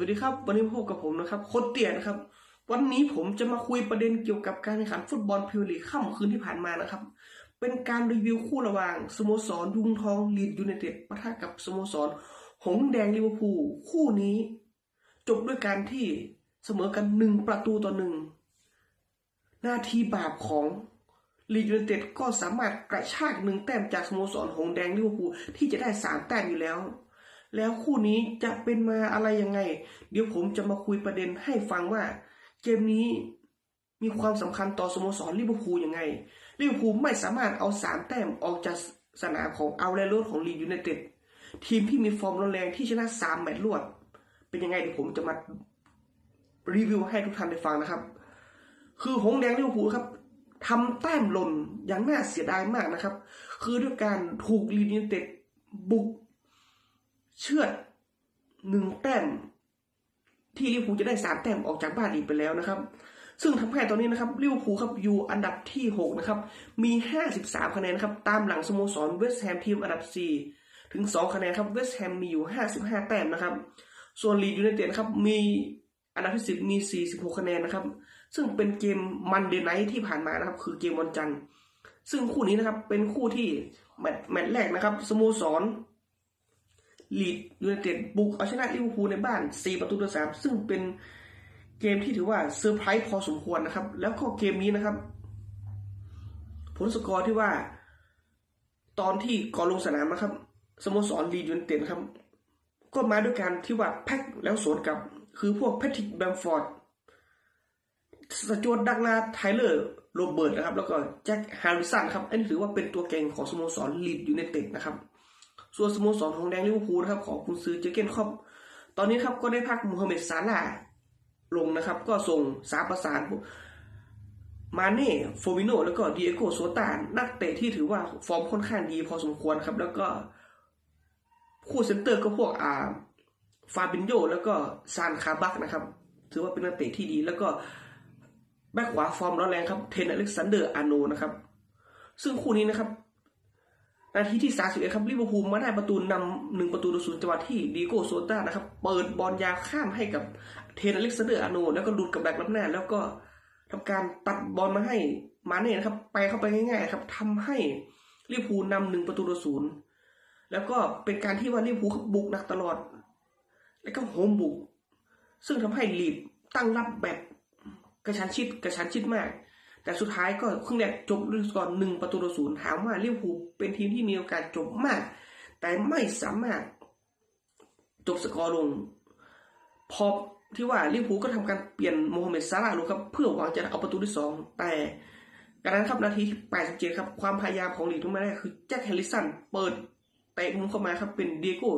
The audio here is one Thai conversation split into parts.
วัสดีครับ วันนี้พบกับผมนะครับโคตรเตี้ยนะครับ วันนี้ผมจะมาคุยประเด็นเกี่ยวกับการแข่งขันฟุตบอลพรีเมียร์ลีกค่ำคืนที่ผ่านมานะครับ เป็นการรีวิวคู่ระหว่างสโมสรยุงทองลีดยูไนเต็ดปะทะกับสโมสรหงแดงลิเวอร์พูลคู่นี้ จบด้วยการที่เสมอกันหนึ่งประตูต่อหนึ่งหน้าที่บาปของลีดยูไนเต็ดก็สามารถกระชากหนึ่งแต้มจากสโมสรหงแดงลิเวอร์พูลที่จะได้สามแต้มอยู่แล้ว แล้วคู่นี้จะเป็นมาอะไรยังไง เดี๋ยวผมจะมาคุยประเด็นให้ฟังว่า เกมนี้มีความสำคัญต่อสโมสรลิเวอร์พูลยังไงลิเวอร์พูลไม่สามารถเอาสามแต้มออกจากสนามของเอาและรของลีดยูไนเต็ดทีมที่มีฟอร์มร้อนแรงที่ชนะสามแมตช์รวด เป็นยังไงเดี๋ยวผมจะมารีวิวให้ทุกท่านได้ฟังนะครับ คือหงแดงลิเวอร์พูลครับทำแต้มหล่นอย่างน่าเสียดายมากนะครับ คือด้วยการถูกลีดยูไนเต็ดบุก เชือดหนึ่งแต้มที่ลิเวอร์พูลจะได้สามแต้มออกจากบ้านอีกไปแล้วนะครับ ซึ่งทำให้ตอนนี้นะครับลิเวอร์พูลครับอยู่อันดับที่หกนะครับ มีห้าสิบสามคะแนนครับ ตามหลังสโมสรเวสต์แฮมทีมอันดับสี่ถึงสองคะแนนครับเวสต์แฮมมีอยู่ห้าสิบห้าแต้มนะครับ ส่วนลีดยูไนเต็ดครับมีอันดับที่สิบมีสี่สิบหกคะแนนนะครับ ซึ่งเป็นเกมมันเดนไนท์ที่ผ่านมานะครับ คือเกมวันจันทร์ซึ่งคู่นี้นะครับเป็นคู่ที่แมตช์แมตช์แรกนะครับสโมสร ลีดยูไนเต็ดบุกเอาชนะลิเวอร์พูลในบ้าน 4 ประตูต่อ 3 ซึ่งเป็นเกมที่ถือว่าเซอร์ไพรส์พอสมควรนะครับ แล้วก็เกมนี้นะครับ ผลสกอร์ที่ว่า ตอนที่ก่อนลงสนามนะครับสโมสรลีดยูไนเต็ดครับ ก็มาด้วยการที่ว่าแพ็คแล้วสวนกลับ คือพวกแพทริกแบมฟอร์ดสจวตดักลาไทเลอร์โรเบิร์ตนะครับ แล้วก็แจ็คฮร์ริสันครับ อันนี้ถือว่าเป็นตัวเก่งของสโมสรลีดยูไนเต็ดนะครับ ส่วนสโมสรของแดงลิเวอร์พูลนะครับของคุณซื้อเจเกนครอบตอนนี้ครับก็ได้พักมูฮัมเหม็ดซาลาลงนะครับ ก็ส่งสามประสานมาเน่โฟวิโนแล้วก็ดิเอโกโซตานนักเตะที่ถือว่าฟอร์มค่อนข้างดีพอสมควรครับ แล้วก็คู่เซนเตอร์ก็พวกอาฟาบินโยแล้วก็ซานคาบักนะครับ ถือว่าเป็นนักเตะที่ดี แล้วก็แบ็คขวาฟอร์มร้อนแรงครับเทนอเล็กซานเดอร์อาโนนะครับ ซึ่งคู่นี้นะครับ นาทีที่ 31 ครับลิเวอร์พูลมาได้ประตูนำหนึ่งประตูต่อศูนย์จังหวะที่ดีโก้โซต้านะครับ เปิดบอลยาวข้ามให้กับเทนอเล็กซานเดอร์อาโน แล้วก็หลุดกับแบกรับหน้า แล้วก็ทำการตัดบอลมาให้มาเน่นะครับ ไปเข้าไปง่ายๆครับทำให้ลิเวอร์พูลนำหนึ่งประตูต่อศูนย์แล้วก็เป็นการที่ว่าลิเวอร์พูลบุกหนักตลอด แล้วก็โฮมบุก ซึ่งทำให้ลีดตั้งรับแบบกระชันชิดกระชันชิดมาก แต่สุดท้ายก็ครึ่งแรกจบด้วยสกอร์หนึ่งประตูต่อศูนย์ถามว่าลิเวอร์พูลเป็นทีมที่มีโอกาสจบมาก แต่ไม่สามารถจบสกอร์ลง พอที่ว่าลิเวอร์พูลก็ทำการเปลี่ยนโมฮัมเหม็ดซาลาลงครับ เพื่อหวังจะเอาประตูที่สองแต่การนั้นครับนาทีที่87ครับความพยายามของลีดทุกมาได้คือแจ็คแฮร์ริสันเปิดเตะมุมเข้ามาครับเป็นเดียโก้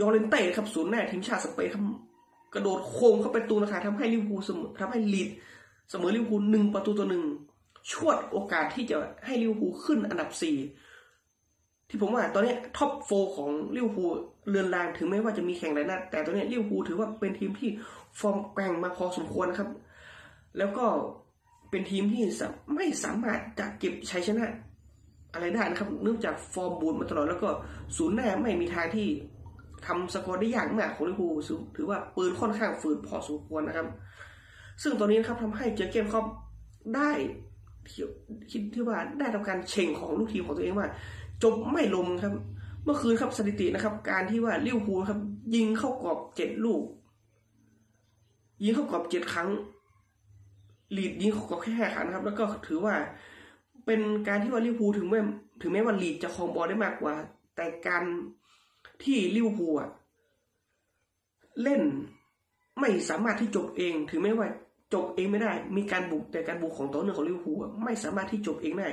ยอร์เลนเต้ครับศูนย์หน้าทีมชาติสเปนครับกระโดดโค้งเข้าไปตูนะคะทำให้ลิเวอร์พูลเสมอทำให้ลีด เสมอลิเวอร์พูลหนึ่งประตูต่อหนึ่งชวดโอกาสที่จะให้ลิเวอร์พูลขึ้นอันดับสี่ที่ผมว่าตอนนี้ท็อปโฟของลิเวอร์พูลเรือนรางถึงแม้ว่าจะมีแข่งหลายนัดแต่ตอนนี้ลิเวอร์พูลถือว่าเป็นทีมที่ฟอร์มแกร่งมาพอสมควรครับ แล้วก็เป็นทีมที่ไม่สามารถจะเก็บชัยชนะ อะไรได้นะครับ เนื่องจากฟอร์มบูนมาตลอดแล้วก็ศูนย์หน้าไม่มีทางที่ทำสกอร์ได้ยากมากของลิเวอร์พูลถือว่าปืนค่อนข้างฝืดพอสมควรนะครับ ซึ่งตอนนี้นะครับทำให้เจอเกมเขาได้คิดที่ว่าได้ทำการเช่งของลูกทีมของตัวเองว่า จบไม่ลงครับ เมื่อคืนครับสถิตินะครับ การที่ว่าลิเวอร์พูลครับ ยิงเข้ากรอบเจ็ดลูก ยิงเข้ากรอบเจ็ดครั้งลีดยิงเข้ากรอบแค่ห้าครั้งครับ แล้วก็ถือว่าเป็นการที่ว่าลิเวอร์พูลถึงแม้ถึงแม้ว่าลีดจะครองบอลได้มากกว่า แต่การที่ลิเวอร์พูลอะเล่นไม่สามารถที่จบเอง ถึงแม้ว่า จบเองไม่ได้ มีการบุกแต่การบุกของตัวเนือของลิเวอร์พูลไม่สามารถที่จบเองได้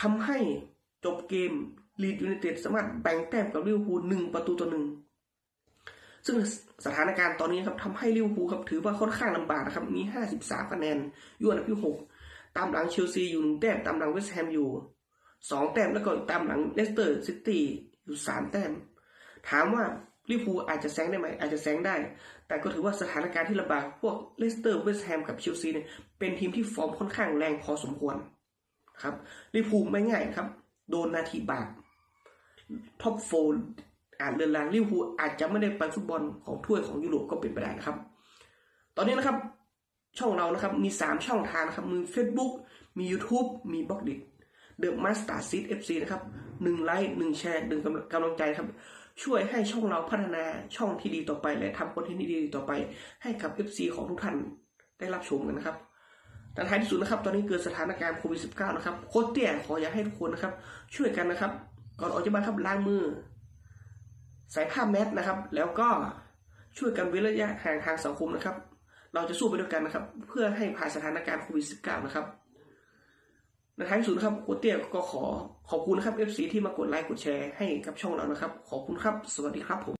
ทำให้จบเกมลีดยูไนเต็ดสามารถแบ่งแต้มกับลิเวอร์พูลหนึ่งประตูต่อหนึ่งซึ่งสถานการณ์ตอนนี้ครับทำให้ลิเวอร์พูลครับถือว่าค่อนข้างลำบากนะครับมีห้าสิบสามคะแนนอยู่อันดับที่หกตามหลังเชลซีอยู่หนึ่งแต้มตามหลังเวสต์แฮมอยู่สองแต้มแล้วก็ตามหลังเลสเตอร์ซิตี้อยู่สามแต้ม ถามว่า ลิเวอร์พูอาจจะแซงได้ไหมอาจจะแซงได้ แต่ก็ถือว่าสถานการณ์ที่ลำบากพวกเลสเตอร์เวสต์แฮมกับเชลซีเนี่ยเป็นทีมที่ฟอร์มค่อนข้างแรงพอสมควรครับลิเวอร์พูไม่ง่ายครับ โดนนาทีบาปท็อปโฟอาจเรือนรางลิเวอร์พูอาจจะไม่ได้ไปฟุตบอลของถ้วยของยุโรปก็เป็นไปได้นะครับ ตอนนี้นะครับช่องเรานะครับมี 3 ช่องทางนะครับมี Facebook มี YouTube มีบล็อกดิเดอะมาสตาร์ซีดเอฟซีนะครับหนึ่งไลค์หนึ่งแชร์หนึ่งกำลังใจครับ ช่วยให้ช่องเราพัฒนาช่องที่ดีต่อไป และทำคอนเทนต์ที่ดีต่อไป ให้กับ FC ของทุกท่านได้รับชมกันนะครับแต่ท้ายที่สุดนะครับ ตอนนี้เกิดสถานการณ์โควิด -19 นะครับโค้ชเตี้ยขออยากให้ทุกคนนะครับ ช่วยกันนะครับ ก่อนออกจากบ้านครับล้างมือ ใส่ผ้าแมสนะครับ แล้วก็ช่วยกันเว้นระยะห่างทางสังคมนะครับ เราจะสู้ไปด้วยกันนะครับ เพื่อให้ผ่านสถานการณ์โควิด -19 นะครับ ในท้ายสุดนะครับโคเตี้ยก็ขอขอบคุณนะครับ FC ที่มากดไลค์กดแชร์ให้กับช่องเรานะครับ ขอบคุณครับ สวัสดีครับผม